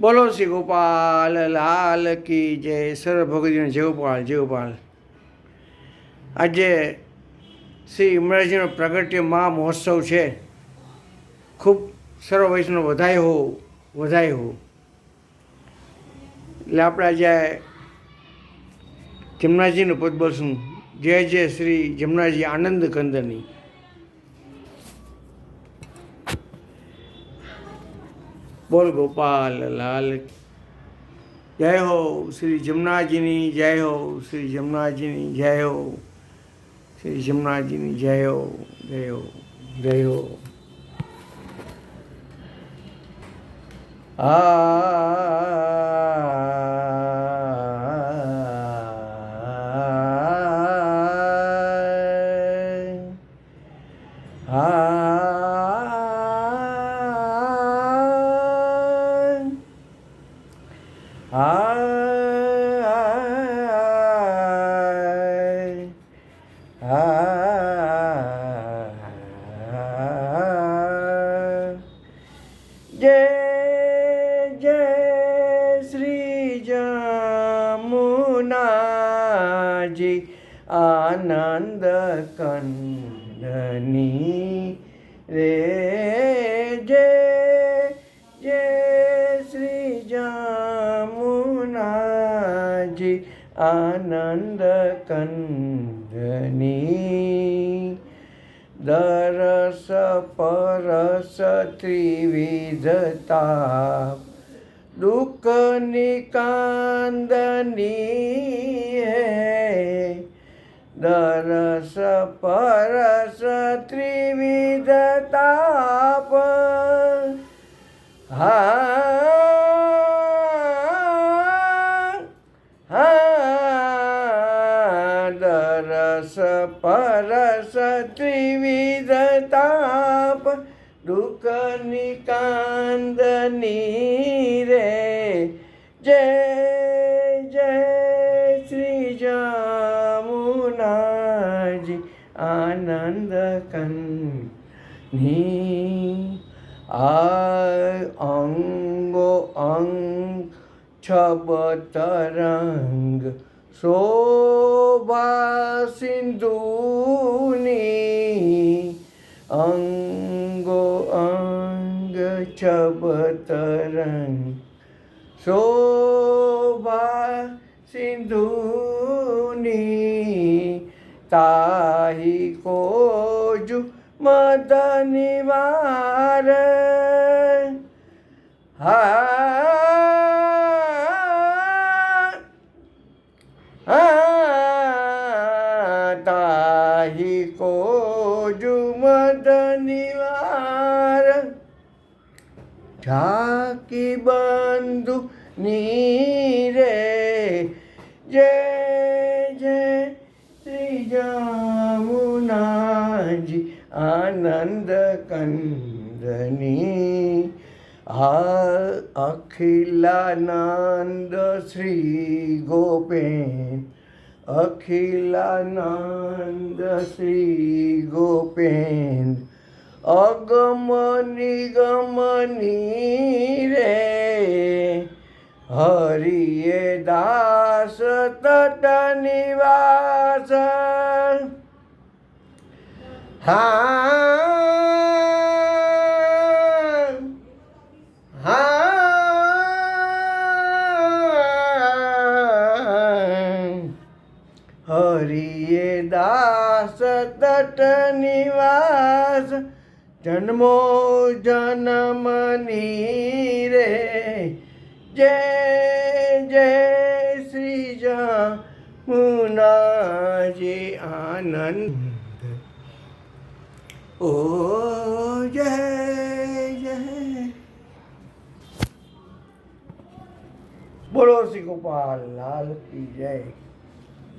બોલો શ્રી ગોપાલ, લાલ કી જય સર્વ ભગવતીને જેવપાલ જેવપાલ આજે શ્રી ઇમરાજીનો પ્રગટ્ય મહા મહોત્સવ છે. ખૂબ સર્વ વૈષ્ણવ વધાય હો વધાય હો. એટલે આપણે આજે જમનાજીનું પદ બોલશું. જય જય શ્રી જમનાજી આનંદ કંદની. બોલ ગોપાલ, લાલ. જય હો શ્રી જમનાજીની, જય હો શ્રી જમનાજીની, જય હો શ્રી જમનાજીની, જય હો જય હો જય હો. આ જય જય શ્રી જમુનાજી આનંદ કંદની રે જય જય શ્રી જમુનાજી આનંદ કંદની દરસ પરસ ત્રિવિધતા દુઃખ નિકાંદની હે દરસ પરસ ત્રિવિધતાપ હા પરસ ત્રિવિધતાપ દુઃખની કાંદની રે જય જય શ્રી જમુનાજી આનંદ કની આ અંગો અંગ છબતરંગ શોભા સિંધુની અંગો અંગ છબતરંગ શોભા સિંધુની તાહી કોજુ મદની કોજુ મદની વાર ઝાકી બંધુ નીરે. જય જય શ્રી જમુનાજી આનંદ કંદની. આ અખિલાનંદ શ્રી ગોપેન અખિલાનંદ શ્રી ગોપેન અગમ નિગમની રે. હરિએ દાસ તટ નિવાસ હા તટ નિવાસ જન્મો જન્મની રે. જય જય શ્રી જમુનાજી આનંદ. ઓ, જય જય. બોલો શ્રી ગોપાલ, લાલ કી જય.